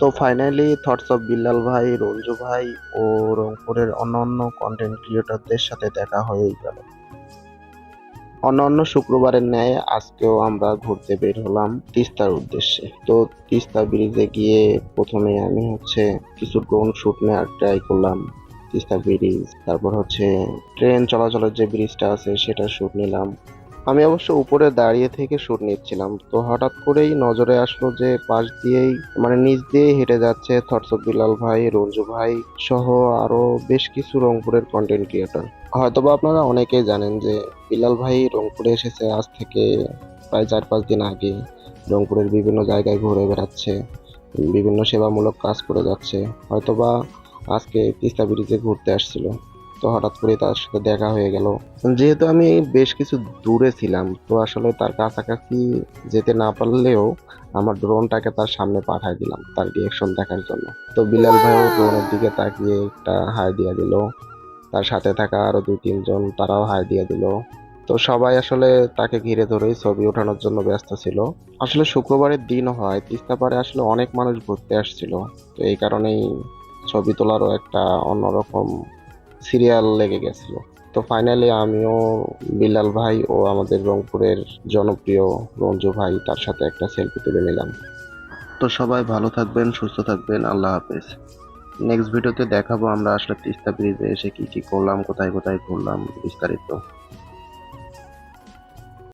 তো finally thoughts of Billal ভাই, রঞ্জু ভাই ও রংপুরের অন্যান্য কন্টেন্ট ক্রিয়েটরদের সাথে দেখা হয়েই গেল। অন্যান্য শুক্রবারের ন্যায় আজকেও আমরা ঘুরতে বের হলাম তিস্তার উদ্দেশ্যে। তো তিস্তা ব্রিজে গিয়ে প্রথমে আমি হচ্ছে কিছু ড্রোন শ্যুট নেওয়ার ট্রাই করলাম তিস্তা ব্রিজ। তারপর হচ্ছে ট্রেন চলাচলের যে ব্রিজটা আছে সেটা শ্যুট নিলাম। আমি অবশ্য উপরে দাঁড়িয়ে থেকে শুট নিচ্ছিলাম। তো হঠাৎ করেই নজরে আসলো যে পাশ দিয়েই মানে নিচ দিয়েই হেঁটে যাচ্ছে থটস বিলাল ভাই, রঞ্জু ভাই সহ আরও বেশ কিছু রংপুরের কন্টেন্ট ক্রিয়েটর হয়তোবা আপনারা অনেকেই জানেন যে বিলাল ভাই রংপুরে এসেছে আজ থেকে প্রায় চার পাঁচ দিন আগে। রংপুরের বিভিন্ন জায়গায় ঘুরে বেড়াচ্ছে, বিভিন্ন সেবামূলক কাজ করে যাচ্ছে। হয়তোবা আজকে তিস্তা ব্রিজে ঘুরতে আসছিল। তো হঠাৎ করে তার সাথে দেখা হয়ে গেল। যেহেতু আমি বেশ কিছু দূরে ছিলাম, তো আসলে তার কাছাকাছি যেতে না পারলেও আমার ড্রোনটাকে তার সামনে পাঠাই দিলাম, তার রিয়েকশন দেখার জন্য। তো বিলাল ভাইও ড্রোনের দিকে তাকিয়ে একটা হাই দিয়ে দিল। তার সাথে থাকা আরও দুই তিনজন তারাও হাই দিয়ে দিল। তো সবাই আসলে তাকে ঘিরে ধরেই ছবি ওঠানোর জন্য ব্যস্ত ছিল। আসলে শুক্রবারের দিন হয়, তিস্তা পাড়ে আসলে অনেক মানুষ ঘুরতে আসছিল। তো এই কারণেই ছবি তোলারও একটা অন্যরকম সিরিয়াল লেগে গেছিল। তো ফাইনালি আমিও বিলাল ভাই ও আমাদের রংপুরের জনপ্রিয় রঞ্জু ভাই তার সাথে একটা সেলফি তুলে নিলাম। তো সবাই ভালো থাকবেন, সুস্থ থাকবেন, আল্লাহ হাফেজ। নেক্সট ভিডিওতে দেখাবো আমরা আসলে তিস্তা ব্রিজে এসে কী কী করলাম, কোথায় কোথায় ঘুরলাম বিস্তারিত।